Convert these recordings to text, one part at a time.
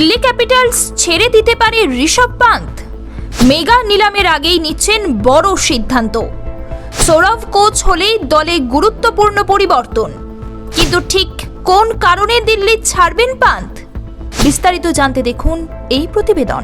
Delhi Capitals ছেড়ে দিতে পারে ঋষভ পান্ত। মেগা নিলামের আগেই নিচ্ছেন বড় সিদ্ধান্ত। সৌরভ কোচ হলেই দলে গুরুত্বপূর্ণ পরিবর্তন। কিন্তু ঠিক কোন কারণে দিল্লি ছাড়বেন পান্ত? বিস্তারিত জানতে দেখুন এই প্রতিবেদন।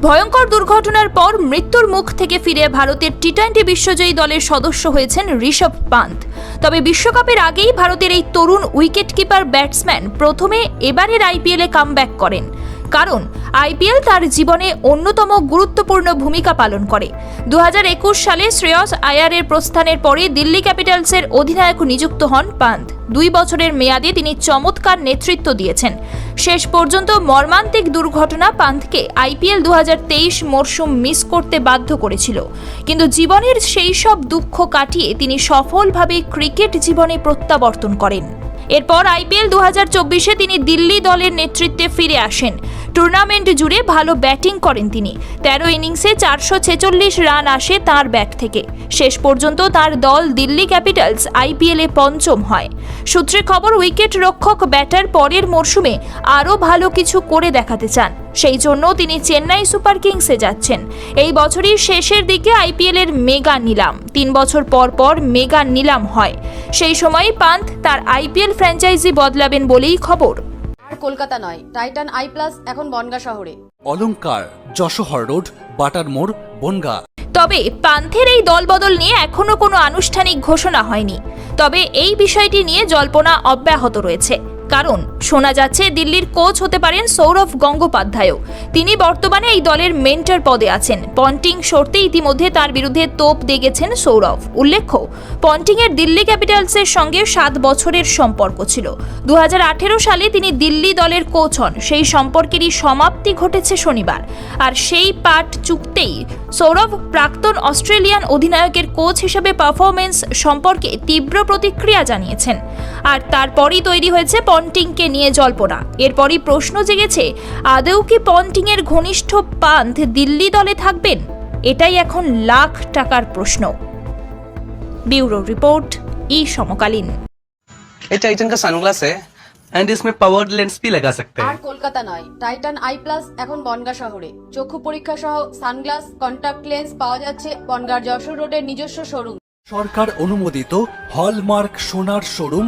ভয়ঙ্কর দুর্ঘটনার পর মৃত্যুর মুখ থেকে ফিরে ভারতের টি টোয়েন্টি বিশ্বজয়ী দলের সদস্য হয়েছেন ঋষভ পান্ত তবে বিশ্বকাপের আগেই ভারতের এই তরুণ উইকেট কিপার ব্যাটসম্যান প্রথমে এবারের আইপিএলে কামব্যাক করেন। কারণ, আইপিএল তার জীবনে অন্যতম গুরুত্বপূর্ণ ভূমিকা পালন করে। দু হাজার একুশ সালে শ্রেয়স আয়ারের প্রস্থানের পরে দিল্লি ক্যাপিটালসের অধিনায়ক নিযুক্ত হন পান্ত দুই বছরের মেয়াদে তিনি চমৎকার নেতৃত্ব দিয়েছেন। শেষ পর্যন্ত মর্মান্তিক দুর্ঘটনা পান্থকে আইপিএল দু হাজার তেইশ মরশুম মিস করতে বাধ্য করেছিল। কিন্তু জীবনের সেই সব দুঃখ কাটিয়ে তিনি সফলভাবে ক্রিকেট জীবনে প্রত্যাবর্তন করেন। এরপর আইপিএল দু হাজার চব্বিশে তিনি দিল্লি দলের নেতৃত্বে ফিরে আসেন। টুর্নামেন্ট জুড়ে ভালো ব্যাটিং করেন তিনি। তেরো ইনিংসে চারশো ছেচল্লিশ রান আসে তার ব্যাট থেকে। শেষ পর্যন্ত তার দল দিল্লি ক্যাপিটালস আইপিএলে পঞ্চম হয়। সূত্রে খবর উইকেট রক্ষক ব্যাটার পরের মরশুমে আরও ভালো কিছু করে দেখাতে চান। সেই জন্য তিনি চেন্নাই সুপার কিংসে যাচ্ছেন। এই বছরই শেষের দিকে আইপিএলের মেগা নিলাম। তিন বছর পর পর মেগা নিলাম হয়। সেই সময় পান্ত তার আইপিএল ফ্র্যাঞ্চাইজি বদলাবেন বলেই খবর। আর কলকাতা নয় টাইটান আই প্লাস এখন বনগা শহরে। অলংকার যশোহর রোড বাটার মোড় বনগা। তবে পান্থের এই দলবদল নিয়ে এখনও কোনো আনুষ্ঠানিক ঘোষণা হয়নি। তবে এই বিষয়টি নিয়ে জল্পনা অব্যাহত রয়েছে। কারণ, শোনা যাচ্ছে দিল্লির কোচ হতে পারেন সৌরভ গঙ্গোপাধ্যায়ও। তিনি বর্তমানে এই দলের মেন্টর পদে আছেন। পন্টিং সরতে ইতিমধ্যে তার বিরুদ্ধে তোপ দেগেছেন সৌরভ। উল্লেখ্য, পন্টিংয়ের দিল্লি ক্যাপিটালসের সঙ্গে সাত বছরের সম্পর্ক ছিল। দু হাজার আঠেরো সালে তিনি দিল্লি দলের কোচ হন। সেই সম্পর্কেরই সমাপ্তি ঘটেছে শনিবার। আর সেই পাঠ চুকতেই সৌরভ প্রাক্তন অস্ট্রেলিয়ান অধিনায়কের কোচ হিসেবে পারফরমেন্স সম্পর্কে তীব্র প্রতিক্রিয়া জানিয়েছেন। আর তারপরই তৈরি হয়েছে পন্টিংকে নিয়ে জল্পনা এরপরই প্রশ্ন জেগেছে আদৌ কি পন্টিংয়ের ঘনিষ্ঠ পান্থ দিল্লি দলে থাকবেন এটাই এখন লাখ টাকার প্রশ্ন ব্যুরো রিপোর্ট ই সমকালীন ये टाइटन का सनग्लास है एंड इसमें पावर लेंस भी लगा सकते আর हैं কলকাতা নয় টাইটান আই প্লাস এখন বনগা শহরে চক্ষু পরীক্ষা সহ সানগ্লাস কন্টাক্ট লেন্স পাওয়া যাচ্ছে বনগার যশোর রোডের নিজস্ব শোরুম সরকার অনুমোদিত হলমার্ক সোনার শোরুম